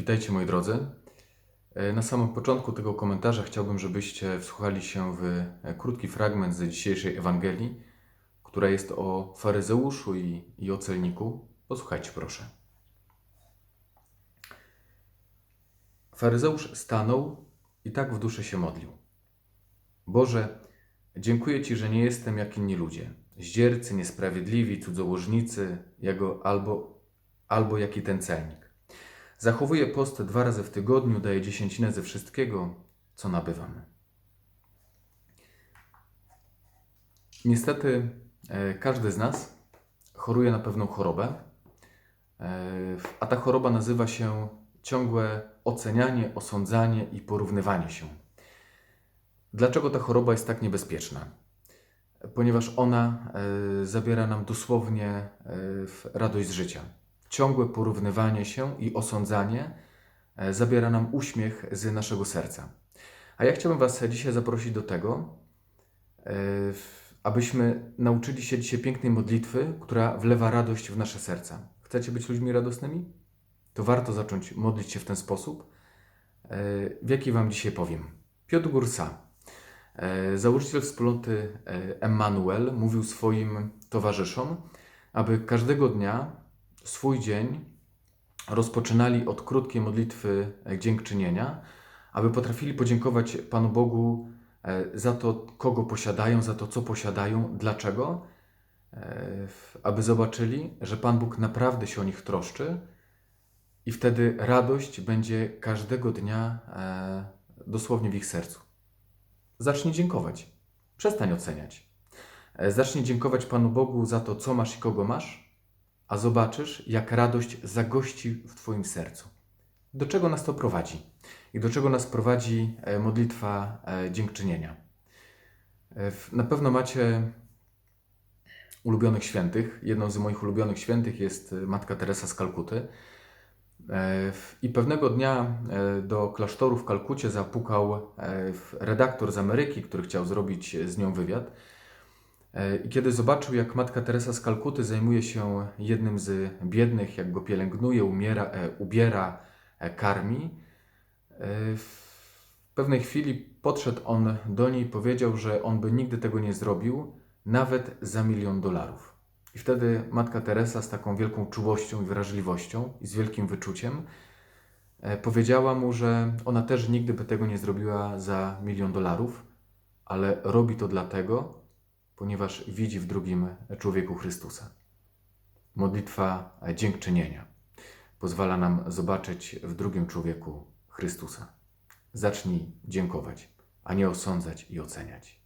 Witajcie moi drodzy. E, Na samym początku tego komentarza chciałbym, żebyście wsłuchali się w e, krótki fragment z dzisiejszej Ewangelii, która jest o faryzeuszu i, i o celniku. Posłuchajcie proszę. Faryzeusz stanął i tak w duszy się modlił. Boże, dziękuję Ci, że nie jestem jak inni ludzie. Zdziercy, niesprawiedliwi, cudzołożnicy, jego albo, albo jak i ten celnik. Zachowuję post dwa razy w tygodniu, daję dziesięcinę ze wszystkiego, co nabywam. Niestety, e, każdy z nas choruje na pewną chorobę, e, a ta choroba nazywa się ciągłe ocenianie, osądzanie i porównywanie się. Dlaczego ta choroba jest tak niebezpieczna? Ponieważ ona e, zabiera nam dosłownie radość z życia. Ciągłe porównywanie się i osądzanie e, zabiera nam uśmiech z naszego serca. A ja chciałbym Was dzisiaj zaprosić do tego, e, abyśmy nauczyli się dzisiaj pięknej modlitwy, która wlewa radość w nasze serca. Chcecie być ludźmi radosnymi? To warto zacząć modlić się w ten sposób, e, w jaki Wam dzisiaj powiem. Piotr Gursa, założyciel wspólnoty Emmanuel, mówił swoim towarzyszom, aby każdego dnia swój dzień rozpoczynali od krótkiej modlitwy e, dziękczynienia, aby potrafili podziękować Panu Bogu e, za to, kogo posiadają, za to, co posiadają, dlaczego, E, aby zobaczyli, że Pan Bóg naprawdę się o nich troszczy i wtedy radość będzie każdego dnia dosłownie w ich sercu. Zacznij dziękować. Przestań oceniać. Zacznij dziękować Panu Bogu za to, co masz i kogo masz, a zobaczysz, jak radość zagości w Twoim sercu. Do czego nas to prowadzi? I do czego nas prowadzi e, modlitwa e, dziękczynienia? E, Na pewno macie ulubionych świętych. Jedną z moich ulubionych świętych jest Matka Teresa z Kalkuty. I pewnego dnia do klasztoru w Kalkucie zapukał redaktor z Ameryki, który chciał zrobić z nią wywiad. E, I kiedy zobaczył, jak matka Teresa z Kalkuty zajmuje się jednym z biednych, jak go pielęgnuje, umiera, e, ubiera, e, karmi, w pewnej chwili podszedł on do niej i powiedział, że on by nigdy tego nie zrobił, nawet za milion dolarów. I wtedy matka Teresa z taką wielką czułością i wrażliwością i z wielkim wyczuciem powiedziała mu, że ona też nigdy by tego nie zrobiła za milion dolarów, ale robi to dlatego, ponieważ widzi w drugim człowieku Chrystusa. Modlitwa dziękczynienia pozwala nam zobaczyć w drugim człowieku Chrystusa. Zacznij dziękować, a nie osądzać i oceniać.